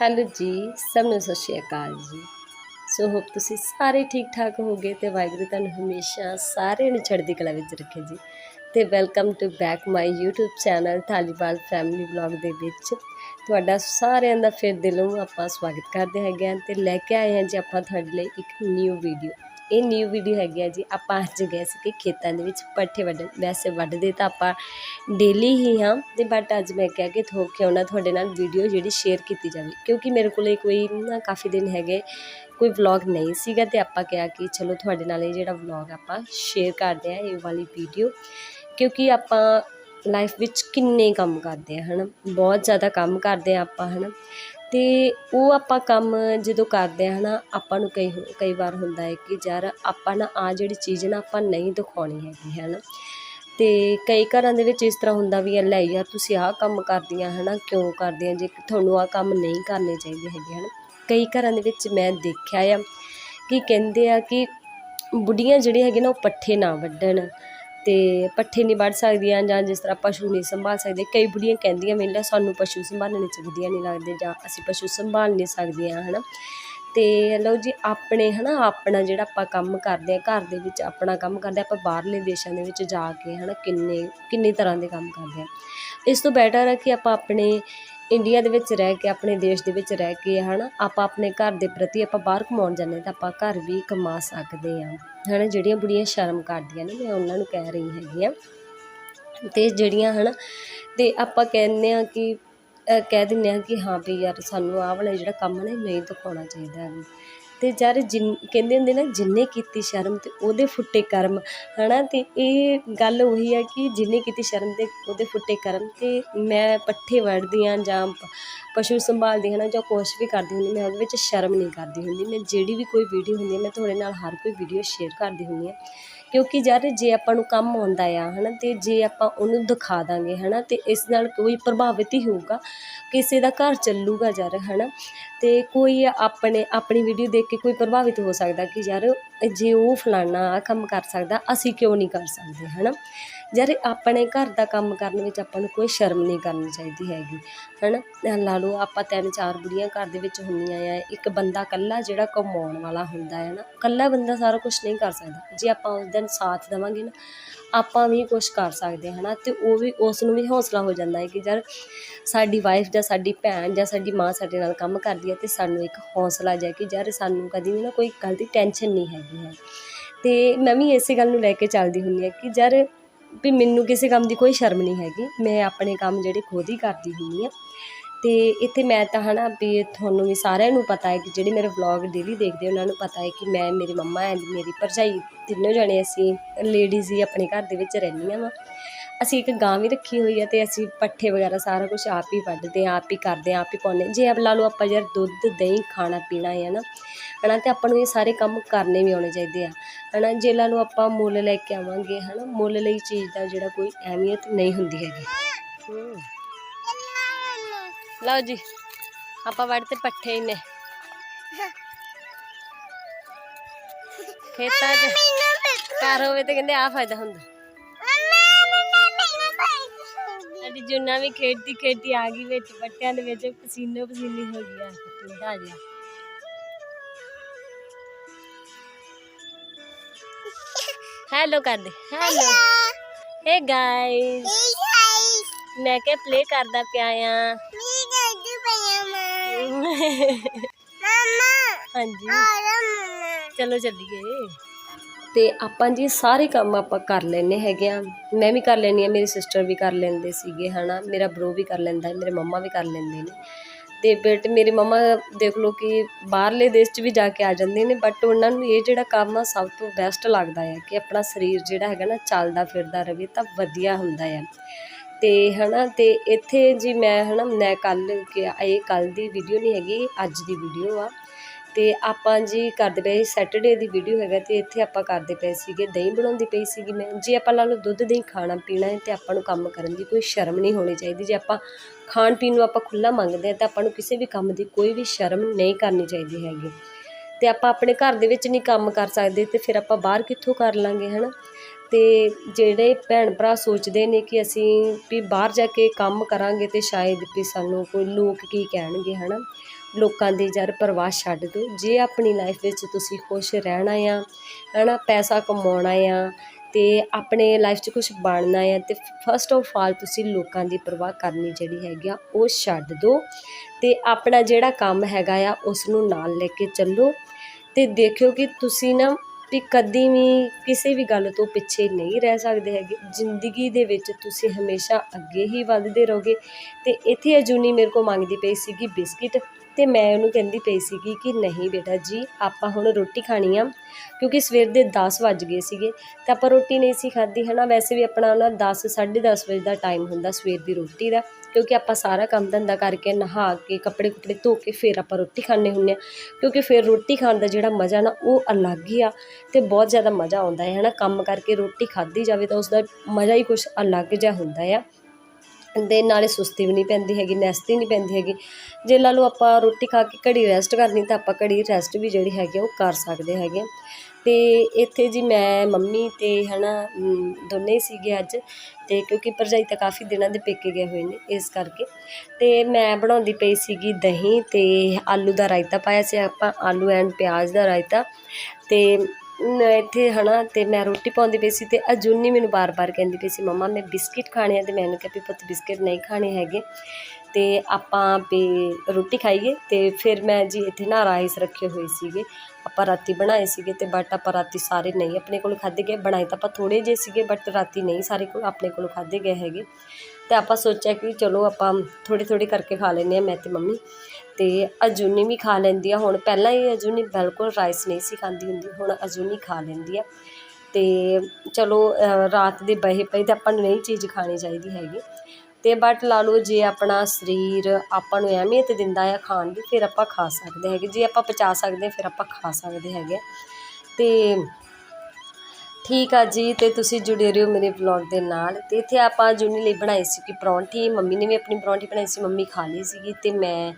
Hello ਜੀ, ਸਭ ਨੂੰ ਸਤਿ ਸ਼੍ਰੀ ਅਕਾਲ ਜੀ। ਸੋ ਹੋਪ ਤੁਸੀਂ ਸਾਰੇ ਠੀਕ ਠਾਕ ਹੋਗੇ ਤੇ ਵਾਹਿਗੁਰੂ ਤੁਹਾਨੂੰ ਹਮੇਸ਼ਾ ਸਾਰਿਆਂ ਨੂੰ ਚੜ੍ਹਦੀ ਕਲਾ ਵਿੱਚ ਰੱਖੇ ਜੀ। ਤੇ welcome to back my YouTube channel Thaliwal family vlog ਦੇ ਵਿੱਚ। ਤੁਹਾਡਾ ਸਾਰਿਆਂ ਦਾ ਫਿਰ ਦਿਲੋਂ ਆਪਾਂ ਸਵਾਗਤ ਕਰਦੇ ਹੈਗੇ ਹਾਂ ਤੇ ਲੈ ਕੇ ਆਏ ਹਾਂ ਜੀ ਆਪਾਂ ਤੁਹਾਡੇ ਲਈ ਇੱਕ ਨਿਊ ਵੀਡੀਓ ਇਹ ਨਿਊ ਵੀਡੀਓ ਹੈਗੀ ਆ ਜੀ। ਆਪਾਂ ਅੱਜ ਗਏ ਸੀ ਕਿ ਖੇਤਾਂ ਦੇ ਵਿੱਚ ਪੱਠੇ ਵੱਢਣ। ਵੈਸੇ ਵੱਢਦੇ ਤਾਂ ਆਪਾਂ ਡੇਲੀ ਹੀ ਹਾਂ, ਤੇ ਬਟ ਅੱਜ ਮੈਂ ਕਿਹਾ ਕਿ ਥੋਕ ਕੇ ਉਹਨਾਂ ਤੁਹਾਡੇ ਨਾਲ ਵੀਡੀਓ ਜਿਹੜੀ ਸ਼ੇਅਰ ਕੀਤੀ ਜਾਵੇ। ਕਿਉਂਕਿ ਮੇਰੇ ਕੋਲੇ ਕੋਈ ਨਾ ਕਾਫੀ ਦਿਨ ਹੈਗੇ, ਕੋਈ ਵਲੌਗ ਨਹੀਂ ਸੀਗਾ ਤੇ ਆਪਾਂ ਕਿਹਾ ਕਿ ਚਲੋ ਤੁਹਾਡੇ ਨਾਲ ਇਹ ਜਿਹੜਾ ਵਲੌਗ ਆਪਾਂ ਸ਼ੇਅਰ ਕਰਦੇ ਆ ਇਹ ਵਾਲੀ ਵੀਡੀਓ ਕਿਉਂਕਿ ਆਪਾਂ ਲਾਈਫ ਵਿੱਚ ਕਿੰਨੇ ਕੰਮ ਕਰਦੇ ਆ, ਹਨਾ? ਬਹੁਤ ਜ਼ਿਆਦਾ ਕੰਮ ਕਰਦੇ ਆ ਆਪਾਂ, ਹਨਾ? ਤੇ ਉਹ ਆਪਾਂ ਕੰਮ ਜਦੋਂ ਕਰਦੇ ਹਾਂ ਹੈ ਨਾ, ਆਪਾਂ ਨੂੰ ਕਈ ਕਈ ਵਾਰ ਹੁੰਦਾ ਹੈ ਕਿ ਯਾਰ ਆਪਾਂ ਨਾ ਆਹ ਜਿਹੜੀ ਚੀਜ਼ ਨਾ ਆਪਾਂ ਨਹੀਂ ਦਿਖਾਉਣੀ ਹੈਗੀ, ਹੈ ਨਾ? ਅਤੇ ਕਈ ਘਰਾਂ ਦੇ ਵਿੱਚ ਇਸ ਤਰ੍ਹਾਂ ਹੁੰਦਾ ਵੀ ਹੈ, ਲੈ ਯਾਰ ਤੁਸੀਂ ਆਹ ਕੰਮ ਕਰਦੀਆਂ, ਹੈ ਨਾ? ਕਿਉਂ ਕਰਦੀਆਂ? ਜੇ ਤੁਹਾਨੂੰ ਆਹ ਕੰਮ ਨਹੀਂ ਕਰਨੇ ਚਾਹੀਦੇ ਹੈਗੇ, ਹੈ ਨਾ? ਕਈ ਘਰਾਂ ਦੇ ਵਿੱਚ ਮੈਂ ਦੇਖਿਆ ਆ ਕਿ ਕਹਿੰਦੇ ਆ ਕਿ ਬੁੱਢੀਆਂ ਜਿਹੜੀਆਂ ਹੈਗੀਆਂ ਨਾ, ਉਹ ਪੱਠੇ ਨਾ ਵੱਢਣ। ਅਤੇ ਪੱਠੇ ਨਹੀਂ ਵੱਢ ਸਕਦੀਆਂ ਜਾਂ ਜਿਸ ਤਰ੍ਹਾਂ ਪਸ਼ੂ ਨਹੀਂ ਸੰਭਾਲ ਸਕਦੇ। ਕਈ ਬੁੜੀਆਂ ਕਹਿੰਦੀਆਂ ਵੇਲੇ ਸਾਨੂੰ ਪਸ਼ੂ ਸੰਭਾਲਣੇ ਚੰਗੀਆਂ ਨਹੀਂ ਲੱਗਦੇ ਜਾਂ ਅਸੀਂ ਪਸ਼ੂ ਸੰਭਾਲ ਨਹੀਂ ਸਕਦੀਆਂ ਨਾ ਅਤੇ ਲਓ ਜੀ, ਆਪਣੇ ਹੈ ਨਾ ਆਪਣਾ ਜਿਹੜਾ ਆਪਾਂ ਕੰਮ ਕਰਦੇ ਹਾਂ, ਘਰ ਦੇ ਵਿੱਚ ਆਪਣਾ ਕੰਮ ਕਰਦੇ ਆਪਾਂ ਬਾਹਰਲੇ ਦੇਸ਼ਾਂ ਦੇ ਵਿੱਚ ਜਾ ਕੇ ਹੈ ਨਾ ਕਿੰਨੇ ਕਿੰਨੇ ਤਰ੍ਹਾਂ ਦੇ ਕੰਮ ਕਰਦੇ ਹਾਂ। ਇਸ ਤੋਂ ਬੈਟਰ ਹੈ ਕਿ ਆਪਾਂ ਆਪਣੇ ਇੰਡੀਆ ਦੇ ਵਿੱਚ ਰਹਿ ਕੇ, ਆਪਣੇ ਦੇਸ਼ ਦੇ ਵਿੱਚ ਰਹਿ ਕੇ ਹੈ ਨਾ ਆਪਾਂ ਆਪਣੇ ਘਰ ਦੇ ਪ੍ਰਤੀ ਆਪਾਂ ਬਾਹਰ ਕਮਾਉਣ ਜਾਂਦੇ ਤਾਂ ਆਪਾਂ ਘਰ ਵੀ ਕਮਾ ਸਕਦੇ ਹਾਂ। ਹੈ ਨਾ ਜਿਹੜੀਆਂ ਬੁੜੀਆਂ ਸ਼ਰਮ ਕਰਦੀਆਂ ਨੇ, ਮੈਂ ਉਹਨਾਂ ਨੂੰ ਕਹਿ ਰਹੀ ਹੈਗੀ ਆ ਅਤੇ ਜਿਹੜੀਆਂ ਹੈ ਨਾ ਅਤੇ ਆਪਾਂ ਕਹਿੰਦੇ ਹਾਂ ਕਿ ਕਹਿ ਦਿੰਦੇ ਹਾਂ ਕਿ ਹਾਂ ਵੀ ਯਾਰ ਸਾਨੂੰ ਆਹ ਵਾਲਾ ਜਿਹੜਾ ਕੰਮ ਨੇ ਨਹੀਂ ਦਿਖਾਉਣਾ ਚਾਹੀਦਾ ਅਤੇ ਯਾਰ ਜਿਨ, ਕਹਿੰਦੇ ਹੁੰਦੇ ਨਾ, ਜਿੰਨੇ ਕੀਤੀ ਸ਼ਰਮ ਅਤੇ ਉਹਦੇ ਫੁੱਟੇ ਕਰਮ ਹੈ ਨਾ ਅਤੇ ਇਹ ਗੱਲ ਉਹੀ ਹੈ ਕਿ ਜਿੰਨੇ ਕੀਤੀ ਸ਼ਰਮ ਅਤੇ ਉਹਦੇ ਫੁੱਟੇ ਕਰਮ ਅਤੇ ਮੈਂ ਪੱਠੇ ਵੜਦੀ ਹਾਂ ਜਾਂ ਪਸ਼ੂ ਸੰਭਾਲਦੀ ਹਾਂ ਨਾ ਜਾਂ ਕੁਛ ਵੀ ਕਰਦੀ ਹੁੰਦੀ, ਮੈਂ ਉਹਦੇ ਵਿੱਚ ਸ਼ਰਮ ਨਹੀਂ ਕਰਦੀ ਹੁੰਦੀ। ਮੈਂ ਜਿਹੜੀ ਵੀ ਕੋਈ ਵੀਡੀਓ ਹੁੰਦੀ ਹੈ ਮੈਂ ਤੁਹਾਡੇ ਨਾਲ ਹਰ ਕੋਈ ਵੀਡੀਓ ਸ਼ੇਅਰ ਕਰਦੀ ਹੁੰਦੀ ਹਾਂ ਕਿਉਂਕਿ ਯਾਰ ਜੇ ਆਪਾਂ ਨੂੰ ਕੰਮ ਆਉਂਦਾ ਆ ਹੈ ਨਾ ਤੇ ਜੇ ਆਪਾਂ ਉਹਨੂੰ ਦਿਖਾ ਦਾਂਗੇ ਹੈ ਨਾ ਤੇ ਇਸ ਨਾਲ ਕੋਈ ਪ੍ਰਭਾਵਿਤ ਹੀ ਹੋਊਗਾ, ਕਿਸੇ ਦਾ ਘਰ ਚੱਲੂਗਾ ਯਾਰ ਹੈ ਨਾ ਅਤੇ ਕੋਈ ਆਪਣੇ, ਆਪਣੀ ਵੀਡੀਓ ਦੇਖ ਕੇ ਕੋਈ ਪ੍ਰਭਾਵਿਤ ਹੋ ਸਕਦਾ ਕਿ ਯਾਰ, ਜੇ ਉਹ ਫਲਾਨਾ ਆਹ ਕੰਮ ਕਰ ਸਕਦਾ, ਅਸੀਂ ਕਿਉਂ ਨਹੀਂ ਕਰ ਸਕਦੇ ਹੈ ਨਾ ਯਾਰ, ਆਪਣੇ ਘਰ ਦਾ ਕੰਮ ਕਰਨ ਵਿੱਚ ਆਪਾਂ ਨੂੰ ਕੋਈ ਸ਼ਰਮ ਨਹੀਂ ਕਰਨੀ ਚਾਹੀਦੀ ਹੈਗੀ ਹੈ ਨਾ ਲਾ ਲਓ, ਆਪਾਂ ਤਿੰਨ ਚਾਰ ਬੁੜੀਆਂ ਘਰ ਦੇ ਵਿੱਚ ਹੁੰਦੀਆਂ ਆ, ਇੱਕ ਬੰਦਾ ਇਕੱਲਾ ਜਿਹੜਾ ਕਮਾਉਣ ਵਾਲਾ ਹੁੰਦਾ ਹੈ ਨਾ ਇਕੱਲਾ ਬੰਦਾ ਸਾਰਾ ਕੁਝ ਨਹੀਂ ਕਰ ਸਕਦਾ। ਜੇ ਆਪਾਂ ਉਸ ਦਿਨ ਸਾਥ ਦੇਵਾਂਗੇ ਨਾ, ਆਪਾਂ ਵੀ ਕੁਝ ਕਰ ਸਕਦੇ ਹਾਂ ਹਨਾ? ਤੇ ਉਹ ਵੀ, ਉਸ ਨੂੰ ਵੀ ਹੌਸਲਾ ਹੋ ਜਾਂਦਾ ਹੈ ਕਿ ਯਾਰ, ਸਾਡੀ ਵਾਈਫ ਜਾਂ ਸਾਡੀ ਭੈਣ ਜਾਂ ਸਾਡੀ ਮਾਂ ਸਾਡੇ ਨਾਲ ਕੰਮ ਕਰਦੀ ਹੈ ਤੇ ਸਾਨੂੰ ਇੱਕ ਹੌਸਲਾ ਜਾ ਕਿ ਯਾਰ, ਸਾਨੂੰ ਕਦੀ ਵੀ ਨਾ ਕੋਈ ਗੱਲ ਦੀ ਟੈਨਸ਼ਨ ਨਹੀਂ ਹੈਗੀ ਹੈ। ਤੇ ਮੈਂ ਵੀ ਇਸੇ ਗੱਲ ਨੂੰ ਲੈ ਕੇ ਚੱਲਦੀ ਹੁੰਦੀ ਹਾਂ ਕਿ ਯਾਰ ਵੀ ਮੈਨੂੰ ਕਿਸੇ ਕੰਮ ਦੀ ਕੋਈ ਸ਼ਰਮ ਨਹੀਂ ਹੈਗੀ। ਮੈਂ ਆਪਣੇ ਕੰਮ ਜਿਹੜੇ ਖੁਦ ਹੀ ਕਰਦੀ ਹੁੰਦੀ ਹਾਂ। ਅਤੇ ਇੱਥੇ ਮੈਂ ਤਾਂ ਹੈ ਨਾ ਵੀ ਤੁਹਾਨੂੰ ਵੀ ਸਾਰਿਆਂ ਨੂੰ ਪਤਾ ਹੈ ਕਿ ਜਿਹੜੇ ਮੇਰੇ ਵਲੌਗ ਡੇਲੀ ਦੇਖਦੇ ਉਹਨਾਂ ਨੂੰ ਪਤਾ ਹੈ ਕਿ ਮੈਂ, ਮੇਰੀ ਮੰਮਾ ਐਂਡ ਮੇਰੀ ਭਰਜਾਈ ਤਿੰਨੋਂ ਜਣੇ ਅਸੀਂ ਲੇਡੀਜ਼ ਹੀ ਆਪਣੇ ਘਰ ਦੇ ਵਿੱਚ ਰਹਿੰਦੀਆਂ ਵਾ। ਅਸੀਂ ਇੱਕ ਗਾਂ ਵੀ ਰੱਖੀ ਹੋਈ ਹੈ ਤੇ ਅਸੀਂ ਪੱਠੇ ਵਗੈਰਾ ਸਾਰਾ ਕੁਝ ਆਪ ਹੀ ਵੱਢਦੇ ਹਾਂ ਆਪ ਹੀ ਕਰਦੇ ਹਾਂ ਆਪ ਹੀ ਪਾਉਂਦੇ ਹਾਂ। ਜੇ ਆਪ ਲਾ ਲਓ ਆਪਾਂ ਯਾਰ ਦੁੱਧ ਦਹੀਂ ਖਾਣਾ ਪੀਣਾ ਹੈ ਨਾ? ਹਨਾ ਤੇ ਆਪਾਂ ਨੂੰ ਇਹ ਸਾਰੇ ਕੰਮ ਕਰਨੇ ਵੀ ਆਉਣੇ ਚਾਹੀਦੇ ਆ। ਹਨਾ ਜੇ ਲਾ ਲਓ ਆਪਾਂ ਮੁੱਲ ਲੈ ਕੇ ਆਵਾਂਗੇ ਹਨਾ? ਮੁੱਲ ਲਈ ਚੀਜ਼ ਦਾ ਜਿਹੜਾ ਕੋਈ ਅਹਿਮੀਅਤ ਨਹੀਂ ਹੁੰਦੀ ਹੈਗੀ। ਹੂੰ ਲਓ ਜੀ ਆਪਾਂ ਵੱਢ ਤੇ ਪੱਠੇ ਹੀ ਨੇ ਖੇਤਾਂ 'ਚ ਘਰ ਹੋਵੇ ਤੇ ਕਹਿੰਦੇ ਆ ਫਾਇਦਾ ਹੁੰਦਾ। ਸਾਡੀ ਜੁਨਾ ਵੀ ਖੇਡਦੀ ਖੇਡਦੀ ਆ ਗਈ ਵਿੱਚ ਪੱਟਿਆਂ ਦੇ ਵਿੱਚ ਪਸੀਨੋ ਪਸੀਨੀ ਹੋ ਗਿਆ ਠੰਡਾ ਜਿਹਾ। ਹੈਲੋ ਕਰ ਦੇ ਹੈਲੋ ਹੇ ਗਾਇਸ ਮੈਂ ਕਿ ਪਲੇ ਕਰਦਾ ਪਿਆ ਆ। ਹਾਂਜੀ। ਚਲੋ ਚੱਲੀਏ। ਤੇ ਆਪਾਂ ਜੀ ਸਾਰੇ ਕੰਮ ਆਪਾਂ ਕਰ ਲੈਨੇ ਹੈਗੇ ਆ। ਮੈਂ ਵੀ ਕਰ ਲੈਨੀ ਆ ਮੇਰੀ ਸਿਸਟਰ ਵੀ ਕਰ ਲੈਂਦੇ ਸੀਗੇ, ਹਨਾ। ਮੇਰਾ ਬ్రో ਵੀ ਕਰ ਲੈਂਦਾ ਹੈ ਮੇਰੇ ਮੰਮਾ ਵੀ ਕਰ ਲੈਂਦੇ ਨੇ। ਤੇ ਬਟ ਮੇਰੇ ਮੰਮਾ ਦੇਖ ਲਓ ਕਿ ਬਾਹਰਲੇ ਦੇਸ਼ 'ਚ ਵੀ ਜਾ ਕੇ ਆ ਜਾਂਦੇ ਨੇ ਬਟ ਉਹਨਾਂ ਨੂੰ ਇਹ ਜਿਹੜਾ ਕੰਮ ਆ ਸਭ ਤੋਂ ਬੈਸਟ ਲੱਗਦਾ ਹੈ ਕਿ ਆਪਣਾ ਸਰੀਰ ਜਿਹੜਾ ਹੈਗਾ ਨਾ ਚੱਲਦਾ ਫਿਰਦਾ ਰਹੇ ਤਾਂ ਵਧੀਆ ਹੁੰਦਾ ਹੈ ਤੇ ਹਨਾ, ਤੇ ਇੱਥੇ ਜੀ ਮੈਂ, ਹਨਾ, ਮੈਂ ਕੱਲ ਕਿ ਇਹ ਕੱਲ ਦੀ ਵੀਡੀਓ ਨਹੀਂ ਹੈਗੀ, ਅੱਜ ਦੀ ਵੀਡੀਓ ਆ। ਅਤੇ ਆਪਾਂ ਜੀ ਕਰਦੇ ਪਏ ਸੈਟਰਡੇ ਦੀ ਵੀਡੀਓ ਹੈਗਾ ਤੇ ਇੱਥੇ ਆਪਾਂ ਕਰਦੇ ਪਏ ਸੀਗੇ, ਦਹੀਂ ਬਣਾਉਂਦੀ ਪਈ ਸੀਗੀ ਮੈਂ। ਜੇ ਆਪਾਂ ਲਾ ਲਓ ਦੁੱਧ, ਦਹੀਂ ਖਾਣਾ, ਪੀਣਾ ਹੈ ਤੇ ਆਪਾਂ ਨੂੰ ਕੰਮ ਕਰਨ ਦੀ ਕੋਈ ਸ਼ਰਮ ਨਹੀਂ ਹੋਣੀ ਚਾਹੀਦੀ। ਜੇ ਆਪਾਂ ਖਾਣ ਪੀਣ ਨੂੰ ਆਪਾਂ ਖੁੱਲ੍ਹਾ ਮੰਗਦੇ ਹਾਂ ਤਾਂ ਆਪਾਂ ਨੂੰ ਕਿਸੇ ਵੀ ਕੰਮ ਦੀ ਕੋਈ ਵੀ ਸ਼ਰਮ ਨਹੀਂ ਕਰਨੀ ਚਾਹੀਦੀ ਹੈਗੀ। ਅਤੇ ਆਪਾਂ ਆਪਣੇ ਘਰ ਦੇ ਵਿੱਚ ਨਹੀਂ ਕੰਮ ਕਰ ਸਕਦੇ ਅਤੇ ਫਿਰ ਆਪਾਂ ਬਾਹਰ ਕਿੱਥੋਂ ਕਰ ਲਾਂਗੇ ਨਾ ਅਤੇ ਜਿਹੜੇ ਭੈਣ ਭਰਾ ਸੋਚਦੇ ਨੇ ਕਿ ਅਸੀਂ ਵੀ ਬਾਹਰ ਜਾ ਕੇ ਕੰਮ ਕਰਾਂਗੇ ਤੇ ਸ਼ਾਇਦ ਵੀ ਸਾਨੂੰ ਕੋਈ ਲੋਕ ਕੀ ਕਹਿਣਗੇ ਹੈ ਨਾ ਲੋਕਾਂ ਦੀ ਯਾਰ ਪਰਵਾਹ ਛੱਡ ਦਿਓ। ਜੇ ਆਪਣੀ ਲਾਈਫ ਵਿੱਚ ਤੁਸੀਂ ਖੁਸ਼ ਰਹਿਣਾ ਆ ਹੈ ਨਾ ਪੈਸਾ ਕਮਾਉਣਾ ਆ ਅਤੇ ਆਪਣੇ ਲਾਈਫ 'ਚ ਕੁਝ ਬਣਨਾ ਆ ਅਤੇ ਫਸਟ ਆਫ ਆਲ ਤੁਸੀਂ ਲੋਕਾਂ ਦੀ ਪਰਵਾਹ ਕਰਨੀ ਜਿਹੜੀ ਹੈਗੀ ਆ, ਉਹ ਛੱਡ ਦਿਓ। ਅਤੇ ਆਪਣਾ ਜਿਹੜਾ ਕੰਮ ਹੈਗਾ ਆ ਉਸ ਨੂੰ ਨਾਲ ਲੈ ਕੇ ਚੱਲੋ। ਅਤੇ ਦੇਖਿਓ ਕਿ ਤੁਸੀਂ ਨਾ ਵੀ ਕਦੀ ਵੀ ਕਿਸੇ ਵੀ ਗੱਲ ਤੋਂ ਪਿੱਛੇ ਨਹੀਂ ਰਹਿ ਸਕਦੇ ਹੈਗੇ। ਜ਼ਿੰਦਗੀ ਦੇ ਵਿੱਚ ਤੁਸੀਂ ਹਮੇਸ਼ਾ ਅੱਗੇ ਹੀ ਵੱਧਦੇ ਰਹੋਗੇ। ਅਤੇ ਇੱਥੇ ਅਜੂਨੀ ਮੇਰੇ ਕੋਲ ਮੰਗਦੀ ਪਈ ਸੀਗੀ ਬਿਸਕਿਟ। ਤੇ ਮੈਂ ਉਹਨੂੰ ਕਹਿੰਦੀ ਪਈ ਸੀਗੀ ਕਿ ਨਹੀਂ ਬੇਟਾ ਜੀ, ਆਪਾਂ ਹੁਣ ਰੋਟੀ ਖਾਣੀ ਆ, ਕਿਉਂਕਿ ਸਵੇਰ ਦੇ 10 ਵੱਜ ਗਏ ਸੀਗੇ, ਤੇ ਆਪਾਂ ਰੋਟੀ ਨਹੀਂ ਸੀ ਖਾਧੀ, ਹਨਾ? ਵੈਸੇ ਵੀ ਆਪਣਾ ਨਾ 10 10:30 ਵਜੇ ਦਾ ਟਾਈਮ ਹੁੰਦਾ ਸਵੇਰ ਦੀ ਰੋਟੀ ਦਾ, ਕਿਉਂਕਿ ਆਪਾਂ ਸਾਰਾ ਕੰਮ ਧੰਦਾ ਕਰਕੇ ਨਹਾ ਕੇ, ਕੱਪੜੇ ਕੁਪੜੇ ਧੋ ਕੇ ਫਿਰ ਆਪਾਂ ਰੋਟੀ ਖਾਣੇ ਹੁੰਨੇ ਆ, ਕਿਉਂਕਿ ਫਿਰ ਰੋਟੀ ਖਾਣ ਦਾ ਜਿਹੜਾ ਮਜ਼ਾ ਨਾ, ਉਹ ਅਲੱਗ ਹੀ ਆ, ਤੇ ਬਹੁਤ ਜ਼ਿਆਦਾ ਮਜ਼ਾ ਆਉਂਦਾ ਹੈ, ਹਨਾ? ਕੰਮ ਕਰਕੇ ਰੋਟੀ ਖਾਧੀ ਜਾਵੇ ਤਾਂ ਉਸ ਦਾ ਮਜ਼ਾ ਹੀ ਕੁਝ ਅਲੱਗ ਜਿਹਾ ਹੁੰਦਾ ਆ। ਦੇ ਨਾਲੇ ਸੁਸਤੀ ਵੀ ਨਹੀਂ ਪੈਂਦੀ ਹੈਗੀ ਨੈਸਤੀ ਨਹੀਂ ਪੈਂਦੀ ਹੈਗੀ। ਜੇ ਲਾ ਲਓ ਆਪਾਂ ਰੋਟੀ ਖਾ ਕੇ ਘੜੀ ਰੈਸਟ ਕਰਨੀ ਤਾਂ ਆਪਾਂ ਘੜੀ ਰੈਸਟ ਵੀ ਜਿਹੜੀ ਹੈਗੀ ਆ ਉਹ ਕਰ ਸਕਦੇ ਹੈਗੇ ਆ। ਤੇ ਇੱਥੇ ਜੀ ਮੈਂ ਮੰਮੀ ਤੇ ਹਨਾ ਅਮ, ਦੋਨੇ ਹੀ ਸੀਗੇ ਅੱਜ। ਤੇ ਕਿਉਂਕਿ ਭਰਜਾਈ ਤਾਂ ਕਾਫੀ ਦਿਨਾਂ ਦੇ ਪੇਕੇ ਗਏ ਹੋਏ ਨੇ ਇਸ ਕਰਕੇ। ਤੇ ਮੈਂ ਬਣਾਉਂਦੀ ਪਈ ਸੀਗੀ ਦਹੀਂ ਤੇ ਆਲੂ ਦਾ ਰਾਇਤਾ ਪਾਇਆ ਸੀ ਆਪਾਂ ਆਲੂ ਐਂਡ ਪਿਆਜ਼ ਦਾ ਰਾਇਤਾ। ਤੇ ਨ- ਇੱਥੇ ਨਾ ਅਤੇ ਮੈਂ ਰੋਟੀ ਪਾਉਂਦੀ ਪਈ ਸੀ ਅਤੇ ਅਜੂਨੀ ਮੈਨੂੰ ਵਾਰ ਵਾਰ ਕਹਿੰਦੀ ਪਈ ਸੀ, ਮੰਮਾ, ਮੈਂ ਬਿਸਕਿਟ ਖਾਣੇ ਆ। ਤੇ ਮੈਨੂੰ ਕਿਹਾ ਵੀ, ਪੁੱਤ, ਬਿਸਕਿਟ ਨਹੀਂ ਖਾਣੇ ਹੈਗੇ। ਅਤੇ ਆਪਾਂ ਵੀ ਰੋਟੀ ਖਾਈਏ ਅਤੇ ਫਿਰ ਮੈਂ ਜੀ ਇੱਥੇ ਨਾ ਰਾਈਸ ਰੱਖੇ ਹੋਏ ਸੀਗੇ। ਆਪਾਂ ਰਾਤੀ ਬਣਾਏ ਸੀਗੇ ਅਤੇ ਬਟ ਆਪਾਂ ਰਾਤੀ ਸਾਰੇ ਨਹੀਂ ਆਪਣੇ ਕੋਲ ਖਾਧੇ ਗਏ। ਬਣਾਏ ਤਾਂ ਆਪਾਂ ਥੋੜ੍ਹੇ ਜਿਹੇ ਸੀਗੇ ਬਟ ਰਾਤੀ ਨਹੀਂ ਸਾਰੇ ਕੋਲ ਆਪਣੇ ਕੋਲ ਖਾਧੇ ਗਏ ਹੈਗੇ। ਅਤੇ ਆਪਾਂ ਸੋਚਿਆ ਕਿ ਚਲੋ ਆਪਾਂ ਥੋੜ੍ਹੇ ਥੋੜ੍ਹੇ ਕਰਕੇ ਖਾ ਲੈਂਦੇ ਹਾਂ, ਮੈਂ ਅਤੇ ਮੰਮੀ। ਅਤੇ ਅਜੂਨੀ ਵੀ ਖਾ ਲੈਂਦੀ ਆ। ਹੁਣ ਪਹਿਲਾਂ ਹੀ ਅਜੂਨੀ ਬਿਲਕੁਲ ਰਾਈਸ ਨਹੀਂ ਸੀ ਖਾਂਦੀ ਹੁੰਦੀ ਹੁਣ ਅਜੂਨੀ ਖਾ ਲੈਂਦੀ ਆ। ਅਤੇ ਚਲੋ ਰਾਤ ਦੇ ਬਹੇ ਪਏ ਤਾਂ ਆਪਾਂ ਨੂੰ ਨਹੀਂ ਚੀਜ਼ ਖਾਣੀ ਚਾਹੀਦੀ ਹੈਗੀ। ਅਤੇ ਬਟ ਲਾ ਲਓ ਜੇ ਆਪਣਾ ਸਰੀਰ ਆਪਾਂ ਨੂੰ ਅਹਿਮੀਅਤ ਦਿੰਦਾ ਆ ਖਾਣ ਦੀ ਫਿਰ ਆਪਾਂ ਖਾ ਸਕਦੇ ਹੈਗੇ। ਜੇ ਆਪਾਂ ਪਚਾ ਸਕਦੇ ਹਾਂ, ਫਿਰ ਆਪਾਂ ਖਾ ਸਕਦੇ ਹੈਗੇ। ਅਤੇ ਠੀਕ ਆ ਜੀ, ਤੇ ਤੁਸੀਂ ਜੁੜੇ ਰਹੋ ਮੇਰੇ ਵਲੌਗ ਦੇ ਨਾਲ। ਤੇ ਇੱਥੇ ਆਪਾਂ ਜੁਨੀ ਲਈ ਬਣਾਈ ਸੀ ਕਿ ਪਰੌਂਠੀ, ਮੰਮੀ ਨੇ ਵੀ ਆਪਣੀ ਪਰੌਂਠੀ ਬਣਾਈ ਸੀ, ਮੰਮੀ ਖਾ ਲਈ ਸੀਗੀ। ਤੇ ਮੈਂ,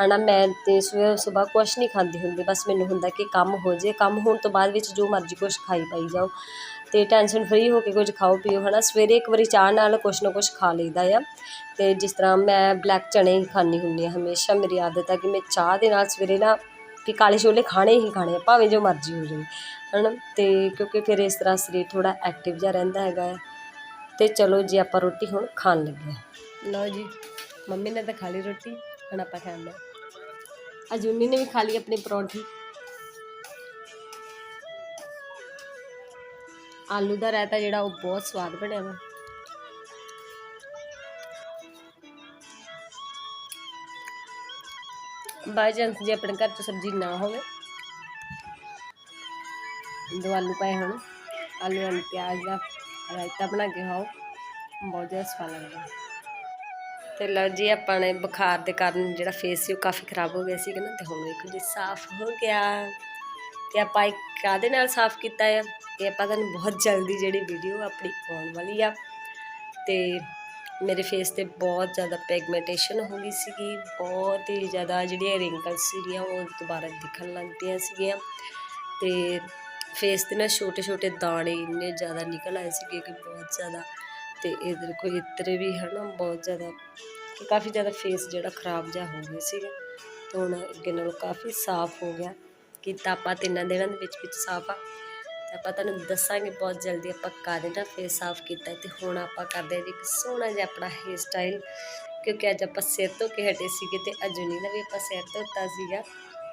ਹਨਾ, ਮੈਂ ਤੇ ਸਵੇਰ ਸਵੇਰ ਕੁਛ ਨਹੀਂ ਖਾਂਦੀ ਹੁੰਦੀ, ਬਸ ਮੈਨੂੰ ਹੁੰਦਾ ਕਿ ਕੰਮ ਹੋ ਜੇ, ਕੰਮ ਹੋਣ ਤੋਂ ਬਾਅਦ ਵਿੱਚ ਜੋ ਮਰਜ਼ੀ ਕੁਛ ਖਾਈ ਪਾਈ ਜਾਓ। ਤੇ ਟੈਨਸ਼ਨ ਫਰੀ ਹੋ ਕੇ ਕੁਝ ਖਾਓ ਪੀਓ, ਹਨਾ। ਸਵੇਰੇ ਇੱਕ ਵਾਰੀ ਚਾਹ ਨਾਲ ਕੁਛ ਨਾ ਕੁਛ ਖਾ ਲਈਦਾ ਆ। ਤੇ ਜਿਸ ਤਰ੍ਹਾਂ ਮੈਂ ਬਲੈਕ ਚਣੇ ਹੀ ਖਾਂਦੀ ਹੁੰਦੀ ਹਾਂ ਹਮੇਸ਼ਾ, ਮੇਰੀ ਆਦਤ ਆ ਕਿ ਮੈਂ ਚਾਹ ਦੇ ਨਾਲ ਸਵੇਰੇ ਨਾ ਕਿ ਕਾਲੇ ਛੋਲੇ ਖਾਣੇ ਹੀ ਖਾਣੇ ਆ ਭਾਵੇਂ ਜੋ ਮਰਜ਼ੀ ਹੋ ਜਾਵੇ ਹਨਾ? ਤੇ ਕਿਉਂਕਿ ਫਿਰ ਇਸ ਤਰ੍ਹਾਂ ਸਰੀਰ ਥੋੜਾ ਐਕਟਿਵ ਜਿਹਾ ਰਹਿੰਦਾ ਹੈਗਾ ਹੈ ਤੇ ਚਲੋ ਜੀ ਆਪਾਂ ਰੋਟੀ ਹੁਣ ਖਾਣ ਲੱਗੇ ਹਾਂ ਲਓ ਜੀ ਮੰਮੀ ਨੇ ਤਾਂ ਖਾ ਲਈ ਰੋਟੀ ਹੁਣ ਆਪਾਂ ਖਾਣ ਲੱਗੇ ਅਜੂਨੀ ਨੇ ਵੀ ਖਾ ਲਈ ਆਪਣੀ ਪਰੌਂਠੀ। ਆਲੂ ਦਾ ਰਾਇਤਾ ਜਿਹੜਾ ਉਹ ਬਹੁਤ ਸਵਾਦ ਬਣਿਆ ਵਾ। ਬਾਈ ਚਾਂਸ ਜੇ ਆਪਣੇ ਘਰ 'ਚ ਸਬਜ਼ੀ ਨਾ ਹੋਵੇ। ਦੋ ਆਲੂ ਪਾਏ ਹੋਣ। ਆਲੂ ਐਂਡ ਪਿਆਜ਼ ਦਾ ਰਾਇਤਾ ਬਣਾ ਕੇ ਖਾਓ। ਬਹੁਤ ਜ਼ਿਆਦਾ ਸਵਾਦ ਲੱਗਦਾ। ਤੇ ਲਓ ਜੀ, ਆਪਾਂ ਨੇ ਬੁਖਾਰ ਦੇ ਕਾਰਨ ਜਿਹੜਾ ਫੇਸ ਸੀ ਉਹ ਕਾਫੀ ਖਰਾਬ ਹੋ ਗਿਆ ਸੀਗਾ ਨਾ, ਤੇ ਹੁਣ ਵੇਖੋ ਜੀ, ਸਾਫ਼ ਹੋ ਗਿਆ। ਤੇ ਆਪਾਂ ਇੱਕ ਕਾਦੇ ਨਾਲ ਸਾਫ਼ ਕੀਤਾ ਆ? ਇਹ ਆਪਾਂ ਤੁਹਾਨੂੰ ਬਹੁਤ ਜਲਦੀ ਜਿਹੜੀ ਵੀਡੀਓ ਆਪਣੀ ਆਉਣ ਵਾਲੀ ਆ। ਤੇ ਮੇਰੇ ਫੇਸ ਤੇ ਬਹੁਤ ਜ਼ਿਆਦਾ ਪਿਗਮੈਂਟੇਸ਼ਨ ਹੋ ਗਈ ਸੀਗੀ, ਬਹੁਤ ਹੀ ਜ਼ਿਆਦਾ ਜਿਹੜੀਆਂ ਰਿੰਕਲ ਸੀਗੀਆਂ ਉਹ ਦੁਬਾਰਾ ਦਿਖਣ ਲੱਗ ਪਈਆਂ ਸੀਗੀਆਂ ਤੇ ਫੇਸ ਤੇ ਨਾ ਛੋਟੇ ਛੋਟੇ ਦਾਣੇ ਇੰਨੇ ਜ਼ਿਆਦਾ ਨਿਕਲ ਆਏ ਸੀਗੇ ਕਿ ਬਹੁਤ ਜ਼ਿਆਦਾ ਤੇ ਇਧਰ ਕੋਈ ਇਤਰੇ ਵੀ ਹੈ ਨਾ ਬਹੁਤ ਜ਼ਿਆਦਾ ਕਿ ਕਾਫੀ ਜ਼ਿਆਦਾ ਫੇਸ ਜਿਹੜਾ ਖਰਾਬ ਜਿਹਾ ਹੋ ਗਿਆ ਸੀਗਾ ਤੇ ਹੁਣ ਅੱਗੇ ਨਾਲੋਂ ਕਾਫੀ ਸਾਫ਼ ਹੋ ਗਿਆ ਕਿ ਤਾਂ ਆਪਾਂ ਤਿੰਨਾਂ ਦਿਨਾਂ ਦੇ ਵਿੱਚ ਵਿੱਚ ਸਾਫ਼ ਆ। ਆਪਾਂ ਤੁਹਾਨੂੰ ਦੱਸਾਂਗੇ ਬਹੁਤ ਜਲਦੀ ਆਪਾਂ ਕਾਹਦੇ ਨਾਲ ਫੇਸ ਸਾਫ਼ ਕੀਤਾ ਤੇ ਹੁਣ ਆਪਾਂ ਕਰਦੇ ਹਾਂ ਜੀ ਇੱਕ ਸੋਹਣਾ ਜਿਹਾ ਆਪਣਾ ਹੇਅਰ ਸਟਾਈਲ ਕਿਉਂਕਿ ਅੱਜ ਆਪਾਂ ਸਿਰ ਧੋ ਕੇ ਹਟੇ ਸੀਗੇ ਤੇ ਅਜੂਨੀ ਦਾ ਵੀ ਆਪਾਂ ਸਿਰ ਧੋਤਾ ਸੀਗਾ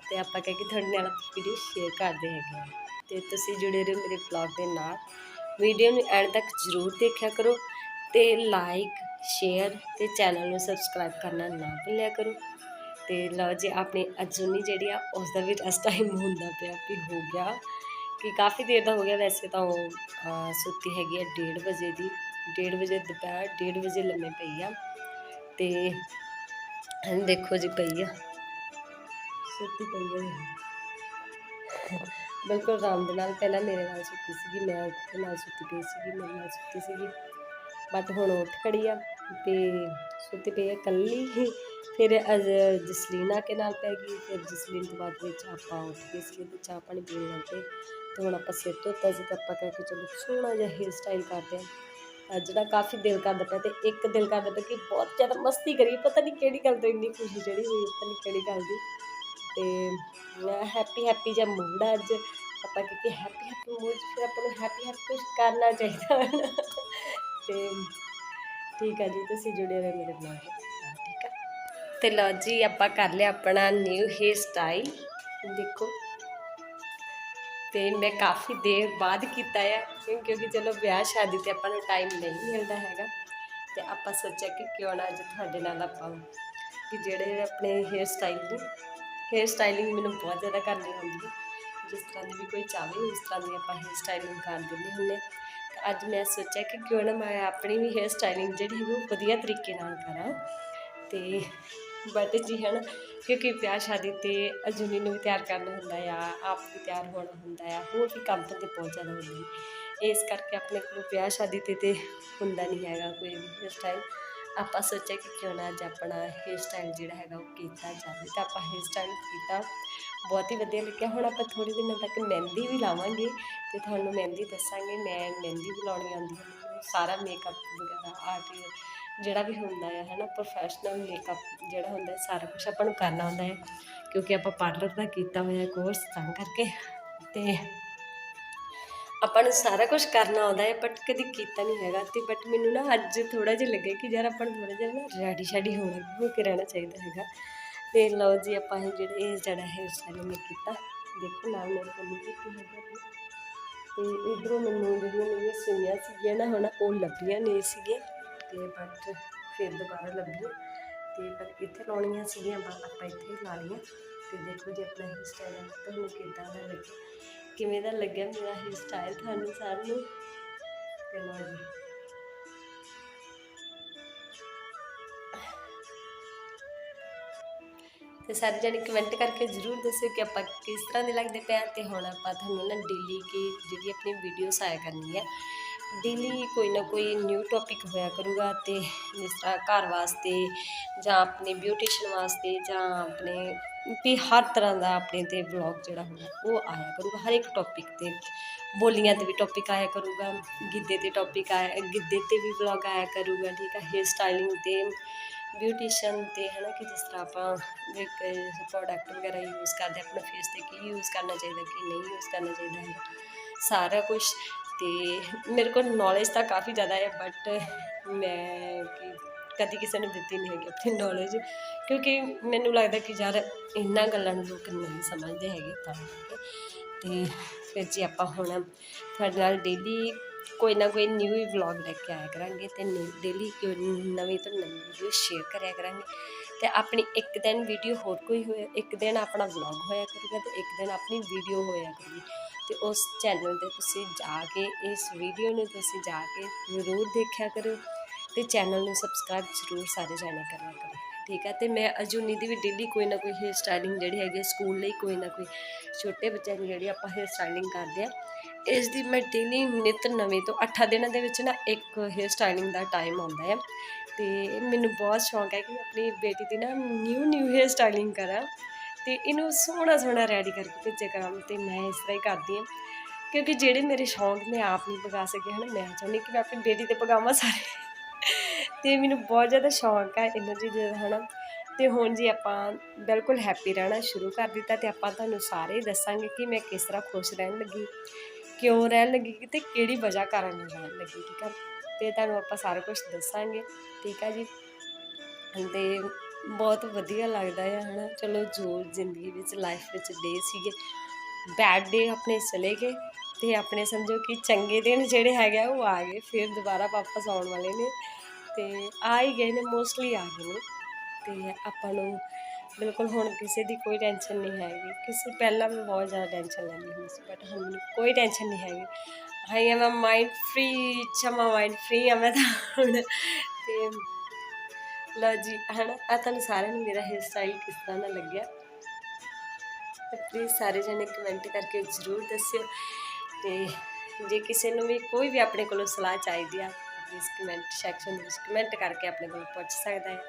ਤੇ ਆਪਾਂ ਕਹਿ ਕੇ ਤੁਹਾਡੇ ਨਾਲ ਵੀਡੀਓ ਸ਼ੇਅਰ ਕਰਦੇ ਹੈਗੇ ਹਾਂ। ਤੇ ਤੁਸੀਂ ਜੁੜੇ ਰਹੋ ਮੇਰੇ ਵਲੌਗ ਦੇ ਨਾਲ। ਵੀਡੀਓ ਨੂੰ ਐਂਡ ਤੱਕ ਜ਼ਰੂਰ ਦੇਖਿਆ ਕਰੋ ਤੇ ਲਾਈਕ ਸ਼ੇਅਰ ਤੇ ਚੈਨਲ ਨੂੰ ਸਬਸਕ੍ਰਾਈਬ ਕਰਨਾ ਨਾ ਭੁੱਲਿਆ ਕਰੋ। ਤੇ ਲਓ ਜੀ, ਆਪਣੀ ਅਜੂਨੀ ਜਿਹੜੀ ਆ ਉਸ ਦਾ ਵੀ ਰੈਸਟ ਟਾਈਮ ਹੁੰਦਾ ਪਿਆ ਵੀ ਹੋ ਗਿਆ। ਕਿ ਕਾਫੀ ਦੇਰ ਦਾ ਹੋ ਗਿਆ ਵੈਸੇ ਤਾਂ ਉਹ ਸੁੱਤੀ ਹੈਗੀ ਆ 1:30 ਵਜੇ ਦੀ। 1:30 ਵਜੇ ਦੁਪਹਿਰ 1:30 ਵਜੇ ਲੰਮੇ ਪਈ ਆ। ਤੇ ਦੇਖੋ ਜੀ ਪਈ ਆ। ਸੁੱਤੀ ਪਈ ਆ। ਬਿਲਕੁਲ ਆਰਾਮ ਦੇ ਨਾਲ ਪਹਿਲਾਂ ਮੇਰੇ ਨਾਲ ਸੁੱਤੀ ਸੀਗੀ, ਮੈਂ ਉਹਦੇ ਨਾਲ ਸੁੱਤੀ ਪਈ ਸੀਗੀ, ਮੇਰੇ ਨਾਲ ਸੁੱਤੀ ਸੀਗੀ। ਬਟ ਹੁਣ ਉੱਠ ਖੜੀ ਆ ਤੇ ਸੁੱਤੀ ਪਈ ਆ ਇਕੱਲੀ। ਹੀ ਫਿਰ ਜਸਲੀਨ ਆ ਕੇ ਨਾਲ ਪੈ ਗਈ, ਫਿਰ ਜਸਲੀਨ ਤੋਂ ਬਾਅਦ ਵਿੱਚ ਆਪਾਂ ਉੱਠ ਗਏ ਸੀਗੇ ਤੇ ਚਾਹ ਪਾਣੀ ਪੀਣ ਲੱਗ ਪਏ ਤੇ ਹੁਣ ਆਪਾਂ ਸਿਰ ਧੋਤਾ ਸੀ ਤੇ ਆਪਾਂ ਕਹਿ ਕੇ ਚਲੋ ਸੋਹਣਾ ਜਿਹਾ ਹੇਅਰ ਸਟਾਈਲ ਕਰਦੇ ਹਾਂ। ਅੱਜ ਨਾ ਕਾਫੀ ਦਿਲ ਕਰਦਾ ਪਿਆ ਤੇ ਇੱਕ ਦਿਲ ਕਰਦਾ ਪਿਆ ਕਿ ਬਹੁਤ ਜ਼ਿਆਦਾ ਮਸਤੀ ਕਰੀ, ਪਤਾ ਨਹੀਂ ਕਿਹੜੀ ਗੱਲ ਤੋਂ ਇੰਨੀ ਖੁਸ਼ੀ ਜਿਹੜੀ ਹੋਈ, ਪਤਾ ਨਹੀਂ ਕਿਹੜੀ ਗੱਲ ਦੀ। ਤੇ ਹੈਪੀ ਹੈਪੀ ਜਿਹਾ ਮੂਡ ਆ ਅੱਜ। ਆਪਾਂ ਕਿਉਂਕਿ ਹੈਪੀ ਹੈਪੀ ਮੂਡ ਫਿਰ ਆਪਾਂ ਨੂੰ ਹੈਪੀ ਹੈਪੀ ਕੁਝ ਕਰਨਾ ਚਾਹੀਦਾ। ਹੈ ਨਾ। ਤੇ ਠੀਕ ਆ ਜੀ, ਤੁਸੀਂ ਜੁੜੇ ਰਹੋ ਮੇਰੇ ਨਾਲ। ਤੇ ਲਓ ਜੀ, ਆਪਾਂ ਕਰ ਲਿਆ ਆਪਣਾ ਨਿਊ ਹੇਅਰ ਸਟਾਈਲ ਦੇਖੋ। ਤੇ ਮੈਂ ਕਾਫੀ ਦੇਰ ਬਾਅਦ ਕੀਤਾ ਆ ਕਿਉਂ- ਕਿਉਂਕਿ ਚਲੋ ਵਿਆਹ ਸ਼ਾਦੀ ਤੇ ਆਪਾਂ ਨੂੰ ਟਾਈਮ ਨਹੀਂ ਮਿਲਦਾ ਹੈਗਾ। ਤੇ ਆਪਾਂ ਸੋਚਿਆ ਕਿ ਕਿਉਂ ਨਾ ਅੱਜ ਤੁਹਾਡੇ ਨਾਲ ਆਪਾਂ ਕਿ ਜਿਹੜੇ ਆਪਣੇ ਹੇਅਰ ਸਟਾਈਲ ਨੇ ਹੇਅਰ ਸਟਾਈਲਿੰਗ ਮੈਨੂੰ ਬਹੁਤ ਜ਼ਿਆਦਾ ਕਰਨੀ ਹੁੰਦੀ ਹੈ। ਜਿਸ ਤਰ੍ਹਾਂ ਦੀ ਵੀ ਕੋਈ ਚਾਹੇ ਉਸ ਤਰ੍ਹਾਂ ਦੀ ਆਪਾਂ ਹੇਅਰ ਸਟਾਈਲਿੰਗ ਕਰ ਦਿੰਦੇ ਹੁੰਦੇ ਹਾਂ। ਤੇ ਅੱਜ ਮੈਂ ਸੋਚਿਆ ਕਿ ਕਿਉਂ ਨਾ ਮੈਂ ਆਪਣੀ ਵੀ ਹੇਅਰ ਸਟਾਈਲਿੰਗ ਜਿਹੜੀ ਹੈ ਉਹ ਵਧੀਆ ਤਰੀਕੇ ਨਾਲ ਕਰਾਂ। ਤੇ ਬਟ ਜੀ ਹੈ ਨਾ ਕਿਉਂਕਿ ਵਿਆਹ ਸ਼ਾਦੀ ਤੇ ਅਜੂਨੀ ਨੂੰ ਵੀ ਤਿਆਰ ਕਰਨਾ ਹੁੰਦਾ ਆ, ਆਪ ਵੀ ਤਿਆਰ ਹੋਣਾ ਹੁੰਦਾ ਆ, ਹੋਰ ਵੀ ਕੰਮ ਤੇ ਬਹੁਤ ਜ਼ਿਆਦਾ ਹੁੰਦੇ ਨੇ। ਇਸ ਕਰਕੇ ਆਪਣੇ ਕੋਲ ਵਿਆਹ ਸ਼ਾਦੀ ਤੇ ਤੇ ਹੁੰਦਾ ਨਹੀਂ ਹੈਗਾ ਕੋਈ ਵੀ ਹੇਅਰ ਸਟਾਈਲ ਆਪਾਂ ਸੋਚਿਆ ਕਿ ਕਿਉਂ ਨਾ ਅੱਜ ਆਪਣਾ ਹੇਅਰ ਸਟਾਈਲ ਜਿਹੜਾ ਹੈਗਾ ਉਹ ਕੀਤਾ ਜਾਵੇ ਤਾਂ ਆਪਾਂ ਹੇਅਰ ਸਟਾਈਲ ਕੀਤਾ। ਬਹੁਤ ਹੀ ਵਧੀਆ ਲੱਗਿਆ। ਹੁਣ ਆਪਾਂ ਥੋੜੇ ਦਿਨਾਂ ਤੱਕ ਮਹਿੰਦੀ ਵੀ ਲਾਵਾਂਗੇ ਤੇ ਤੁਹਾਨੂੰ ਮਹਿੰਦੀ ਦੱਸਾਂਗੇ। ਮੈਂ ਮਹਿੰਦੀ ਵੀ ਲਾਉਣੀ ਆਉਂਦੀ ਹੈ ਸਾਰਾ ਮੇਕਅਪ ਵਗੈਰਾ ਆਰਟ ਜਿਹੜਾ ਵੀ ਹੁੰਦਾ ਹੈ ਹੈ ਨਾ ਪ੍ਰੋਫੈਸ਼ਨਲ ਮੇਕਅਪ ਜਿਹੜਾ ਹੁੰਦਾ, ਸਾਰਾ ਕੁਝ ਆਪਾਂ ਨੂੰ ਕਰਨਾ ਹੁੰਦਾ ਹੈ ਕਿਉਂਕਿ ਆਪਾਂ ਪਾਰਲਰ ਦਾ ਕੀਤਾ ਹੋਇਆ ਕੋਰਸ ਤਾਂ ਕਰਕੇ ਤੇ ਆਪਾਂ ਨੂੰ ਸਾਰਾ ਕੁਝ ਕਰਨਾ ਆਉਂਦਾ ਹੈ ਬਟ ਕਦੀ ਕੀਤਾ ਨਹੀਂ ਹੈਗਾ ਤੇ ਬਟ ਮੈਨੂੰ ਨਾ ਅੱਜ ਥੋੜਾ ਜਿਹਾ ਲੱਗਿਆ ਕਿ ਯਾਰ ਆਪਾਂ ਨੂੰ ਥੋੜਾ ਜਿਹਾ ਨਾ ਰੈਡੀ ਸ਼ੈਡੀ ਹੋਣਾ ਹੋ ਕੇ ਰਹਿਣਾ ਚਾਹੀਦਾ ਹੈਗਾ। ਤੇ ਲਓ ਜੀ, ਆਪਾਂ ਇਹ ਜਿਹੜੇ ਇਹ ਜਿਹੜਾ ਹੈ ਸਟਾਈਲ ਮੈਂ ਕੀਤਾ, ਦੇਖੋ ਨਾਲ ਮੇਰੇ ਕੋਲ ਕੀਤੀ ਹੈਗਾ ਤੇ ਇਧਰੋਂ ਮੈਨੂੰ ਜਿਹੜੀਆਂ ਮੇਰੀਆਂ ਸੂਈਆਂ ਸੀਗੀਆਂ ਨਾ, ਹੁਣ ਉਹ ਲੱਭੀਆਂ ਨਹੀਂ ਸੀਗੀਆਂ। ਤੇ ਬਟ ਫਿਰ ਦੁਬਾਰਾ ਲੱਭੀਆਂ ਤੇ ਪਰ ਇੱਥੇ ਲਾਉਣੀਆਂ ਸੀਗੀਆਂ ਬਸ ਆਪਾਂ ਇੱਥੇ ਹੀ ਲਾ ਲਈਆਂ। ਤੇ ਦੇਖੋ ਜੀ ਆਪਣਾ ਹੇਅਰ ਸਟਾਈਲ ਤੁਹਾਨੂੰ ਕਿੱਦਾਂ ਦਾ ਲੱਗਿਆ ਕਿਵੇਂ ਦਾ ਲੱਗਿਆ ਮੇਰਾ ਹੇਅਰ ਸਟਾਈਲ ਤੁਹਾਨੂੰ ਸਾਰਿਆਂ ਨੂੰ? ਤੇ ਲਓ ਜੀ। ਤੇ ਸਾਰੇ ਜਣੇ ਕਮੈਂਟ ਕਰਕੇ ਜ਼ਰੂਰ ਦੱਸਿਓ ਕਿ ਆਪਾਂ ਕਿਸ ਤਰ੍ਹਾਂ ਦੇ ਲੱਗਦੇ ਪਏ ਆ। ਤੇ ਹੁਣ ਆਪਾਂ ਤੁਹਾਨੂੰ ਨਾ ਡੇਲੀ ਕੀ ਜਿਹੜੀ ਆਪਣੀ ਵੀਡੀਓਸ ਆਇਆ ਕਰਨੀ ਹੈ ਡੇਲੀ ਕੋਈ ਨਾ ਕੋਈ ਨਿਊ ਟੌਪਿਕ ਹੋਇਆ ਕਰੂਗਾ ਤੇ ਜਿਸ ਤਰ੍ਹਾਂ ਘਰ ਵਾਸਤੇ ਜਾਂ ਆਪਣੇ ਬਿਊਟੀਸ਼ਨ ਵਾਸਤੇ ਜਾਂ ਆਪਣੇ ਵੀ ਹਰ ਤਰ੍ਹਾਂ ਦਾ ਆਪਣੇ ਤੇ ਵਲੌਗ ਜਿਹੜਾ ਹੁੰਦਾ, ਉਹ ਆਇਆ ਕਰੂਗਾ, ਹਰ ਇੱਕ ਟੌਪਿਕ ਤੇ। ਬੋਲੀਆਂ ਤੇ ਵੀ ਟੌਪਿਕ ਆਇਆ ਕਰੂਗਾ, ਗਿੱਧੇ ਤੇ ਟੌਪਿਕ ਆਇਆ, ਗਿੱਧੇ ਤੇ ਵੀ ਵਲੌਗ ਆਇਆ ਕਰੂਗਾ, ਠੀਕ ਹੈ ਹੇਅਰ ਸਟਾਈਲਿੰਗ ਤੇ ਬਿਊਟੀਸ਼ਨ ਤੇ ਹੈ ਨਾ ਕਿ ਜਿਸ ਤਰ੍ਹਾਂ ਆਪਾਂ ਇੱਕ ਪ੍ਰੋਡਕਟ ਵਗੈਰਾ ਯੂਜ਼ ਕਰਦੇ ਆਪਣਾ ਫੇਸ ਤੇ ਕੀ ਯੂਜ਼ ਕਰਨਾ ਚਾਹੀਦਾ, ਕੀ ਨਹੀਂ ਯੂਜ਼ ਕਰਨਾ ਚਾਹੀਦਾ ਹੈ ਸਾਰਾ ਕੁਝ ਤੇ ਮੇਰੇ ਕੋਲ ਨੌਲੇਜ ਤਾਂ ਕਾਫੀ ਜ਼ਿਆਦਾ ਹੈ ਬਟ ਮੈਂ ਕਿ ਕਦੀ ਕਿਸੇ ਨੂੰ ਦਿੱਤੀ ਨਹੀਂ ਹੈਗੀ ਆਪਣੀ ਨੌਲੇਜ ਕਿਉਂਕਿ ਮੈਨੂੰ ਲੱਗਦਾ ਕਿ ਯਾਰ ਇੰਨਾ ਗੱਲਾਂ ਨੂੰ ਲੋਕ ਨਹੀਂ ਸਮਝਦੇ ਹੈਗੇ ਤਾਂ। ਤੇ ਫਿਰ ਜੀ ਆਪਾਂ ਹੁਣ ਤੁਹਾਡੇ ਨਾਲ ਡੇਲੀ ਕੋਈ ਨਾ ਕੋਈ ਨਿਊ ਹੀ ਵਲੌਗ ਲੈ ਕੇ ਆਇਆ ਕਰਾਂਗੇ ਤੇ ਡੇਲੀ ਨਵੀਂ ਤੋਂ ਨਵੀਂ ਵੀਡੀਓ ਸ਼ੇਅਰ ਕਰਿਆ ਕਰਾਂਗੇ। ਤੇ ਆਪਣੀ ਇੱਕ ਦਿਨ ਵੀਡੀਓ ਹੋਰ ਕੋਈ ਹੋਇਆ, ਇੱਕ ਦਿਨ ਆਪਣਾ ਵਲੌਗ ਹੋਇਆ ਕਰੂਗਾ ਤੇ ਇੱਕ ਦਿਨ ਆਪਣੀ ਵੀਡੀਓ ਹੋਇਆ ਕਰੂਗੀ। ਤੇ ਉਸ ਚੈਨਲ ਤੇ ਤੁਸੀਂ ਜਾ ਕੇ, ਇਸ ਵੀਡੀਓ ਨੂੰ ਤੁਸੀਂ ਜਾ ਕੇ ਜ਼ਰੂਰ ਦੇਖਿਆ ਕਰੋ ਤੇ ਚੈਨਲ ਨੂੰ ਸਬਸਕ੍ਰਾਈਬ ਜ਼ਰੂਰ ਸਾਰੇ ਜਾਣੇ ਕਰਿਆ ਕਰੋ। ਠੀਕ ਹੈ ਤੇ ਮੈਂ ਅਜੂਨੀ ਦੀ ਵੀ ਡੇਲੀ ਕੋਈ ਨਾ ਕੋਈ ਹੇਅਰ ਸਟਾਈਲਿੰਗ ਜਿਹੜੀ ਹੈਗੀ ਸਕੂਲ ਲਈ ਕੋਈ ਨਾ ਕੋਈ ਛੋਟੇ ਬੱਚਿਆਂ ਦੀ ਜਿਹੜੀ ਆਪਾਂ ਹੇਅਰ ਸਟਾਈਲਿੰਗ ਕਰਦੇ ਆ, ਇਸ ਦੀ ਮੈਂ ਡੇਲੀ ਨਿਤ ਨਵੇਂ ਤੋਂ 8 ਦਿਨਾਂ ਦੇ ਵਿੱਚ ਨਾ ਇੱਕ ਹੇਅਰ ਸਟਾਈਲਿੰਗ ਦਾ ਟਾਈਮ ਆਉਂਦਾ ਹੈ ਤੇ ਮੈਨੂੰ ਬਹੁਤ ਸ਼ੌਂਕ ਹੈ ਕਿ ਮੈਂ ਆਪਣੀ ਬੇਟੀ ਦੀ ਨਾ ਨਿਊ ਨਿਊ ਹੇਅਰ ਸਟਾਈਲਿੰਗ ਕਰਾਂ। ਤੇ ਇਹਨੂੰ ਸੋਹਣਾ ਸੋਹਣਾ ਰੈਡੀ ਕਰਕੇ ਭੇਜਿਆ ਕਰਾਂ ਤੇ ਮੈਂ ਇਸ ਤਰ੍ਹਾਂ ਹੀ ਕਰਦੀ ਹਾਂ। ਕਿਉਂਕਿ ਜਿਹੜੇ ਮੇਰੇ ਸ਼ੌਂਕ ਮੈਂ ਆਪ ਨਹੀਂ ਪਗਾ ਸਕੀ ਹਨ, ਮੈਂ ਚਾਹੁੰਦੀ ਕਿ ਮੈਂ ਆਪਣੀ ਬੇਟੀ ਤੇ ਪਗਾਵਾਂ ਸਾਰੇ। ਤੇ ਮੈਨੂੰ ਬਹੁਤ ਜ਼ਿਆਦਾ ਸ਼ੌਂਕ ਹੈ ਇਹਨਾਂ ਚੀਜ਼ਾਂ ਦਾ ਹਨਾ। ਤੇ ਹੁਣ ਜੀ ਆਪਾਂ ਬਿਲਕੁਲ ਹੈਪੀ ਰਹਿਣਾ ਸ਼ੁਰੂ ਕਰ ਦਿੱਤਾ ਤੇ ਆਪਾਂ ਤੁਹਾਨੂੰ ਸਾਰੇ ਦੱਸਾਂਗੇ ਕਿ ਮੈਂ ਕਿਸ ਤਰ੍ਹਾਂ ਖੁਸ਼ ਰਹਿਣ ਲੱਗੀ, ਕਿਉਂ ਰਹਿਣ ਲੱਗੀ ਤੇ ਕਿਹੜੀ ਵਜ੍ਹਾ ਕਾਰਨ ਰਹਿਣ ਲੱਗੀ, ਠੀਕ ਆ। ਤੇ ਤੁਹਾਨੂੰ ਆਪਾਂ ਸਾਰਾ ਕੁਝ ਦੱਸਾਂਗੇ, ਠੀਕ ਆ ਜੀ। ਤੇ ਬਹੁਤ ਵਧੀਆ ਲੱਗਦਾ ਹੈ ਹਨਾ? ਚਲੋ, ਜੋ ਜ਼ਿੰਦਗੀ ਵਿੱਚ ਲਾਈਫ ਵਿੱਚ ਡੇ ਸੀਗੇ ਬੈਡ ਡੇ ਆਪਣੇ ਚਲੇ ਗਏ ਤੇ ਆਪਣੇ ਸਮਝੋ ਕਿ ਚੰਗੇ ਦਿਨ ਜਿਹੜੇ ਹੈਗੇ ਆ, ਉਹ ਆ ਗਏ, ਫਿਰ ਦੁਬਾਰਾ ਵਾਪਸ ਆਉਣ ਵਾਲੇ ਨੇ ਤੇ ਆ ਹੀ ਗਏ ਨੇ ਮੋਸਟਲੀ ਆ ਗਏ ਨੇ ਤੇ ਆਪਾਂ ਨੂੰ ਬਿਲਕੁਲ ਹੁਣ ਕਿਸੇ ਦੀ ਕੋਈ ਟੈਨਸ਼ਨ ਨਹੀਂ ਹੈਗੀ। ਕਿਸੇ, ਪਹਿਲਾਂ ਮੈਂ ਬਹੁਤ ਜ਼ਿਆਦਾ ਟੈਨਸ਼ਨ ਲੈਂਦੀ ਹੁੰਦੀ ਸੀ ਬਟ ਹੁਣ ਕੋਈ ਟੈਨਸ਼ਨ ਨਹੀਂ ਹੈਗੀ। ਹਾਈ ਐਮ ਮਾਈਂਡ ਫ੍ਰੀ ਚਮਾ ਮਾਈਂਡ ਫ੍ਰੀ ਆ ਮੈਂ ਤਾਂ ਹੁਣ ਤੇ ਲਓ ਜੀ, ਹਨਾ ਆ ਤੁਹਾਨੂੰ ਸਾਰਿਆਂ ਨੂੰ ਮੇਰਾ ਹੇਅਰ ਸਟਾਈਲ ਕਿਸ ਤਰ੍ਹਾਂ ਦਾ ਲੱਗਿਆ? ਪਲੀਜ਼ ਸਾਰੇ ਜਣੇ ਕਮੈਂਟ ਕਰਕੇ ਜ਼ਰੂਰ ਦੱਸਿਓ। ਤੇ ਜੇ ਕਿਸੇ ਨੂੰ ਵੀ, ਕੋਈ ਵੀ ਆਪਣੇ ਕੋਲੋਂ ਸਲਾਹ ਚਾਹੀਦੀ ਆ ਪਲੀਜ਼ ਕਮੈਂਟ ਸੈਕਸ਼ਨ ਦੇ ਵਿੱਚ ਕਮੈਂਟ ਕਰਕੇ ਆਪਣੇ ਕੋਲ ਪੁੱਛ ਸਕਦਾ ਹੈ।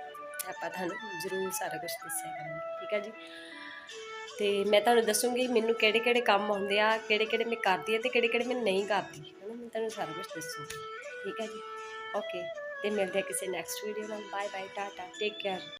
ਆਪਾਂ ਤੁਹਾਨੂੰ ਜ਼ਰੂਰ ਸਾਰਾ ਕੁਝ ਦੱਸਿਆ ਕਰਾਂਗੇ, ਠੀਕ ਹੈ ਜੀ? ਤੇ ਮੈਂ ਤੁਹਾਨੂੰ ਦੱਸੂੰਗੀ, ਮੈਨੂੰ ਕਿਹੜੇ ਕਿਹੜੇ ਕੰਮ ਆਉਂਦੇ ਆ ਕਿਹੜੇ ਕਿਹੜੇ ਮੈਂ ਕਰਦੀ ਆ ਤੇ ਕਿਹੜੇ ਕਿਹੜੇ ਮੈਂ ਨਹੀਂ ਕਰਦੀ ਹੈ ਨਾ ਮੈਂ ਤੁਹਾਨੂੰ ਸਾਰਾ ਕੁਝ ਦੱਸੂੰਗੀ, ਠੀਕ ਹੈ ਜੀ? ਓਕੇ ਅਤੇ ਮਿਲਦੇ ਕਿਸੇ ਨੈਕਸਟ ਵੀਡੀਓ ਨਾਲ। Bye bye tata take care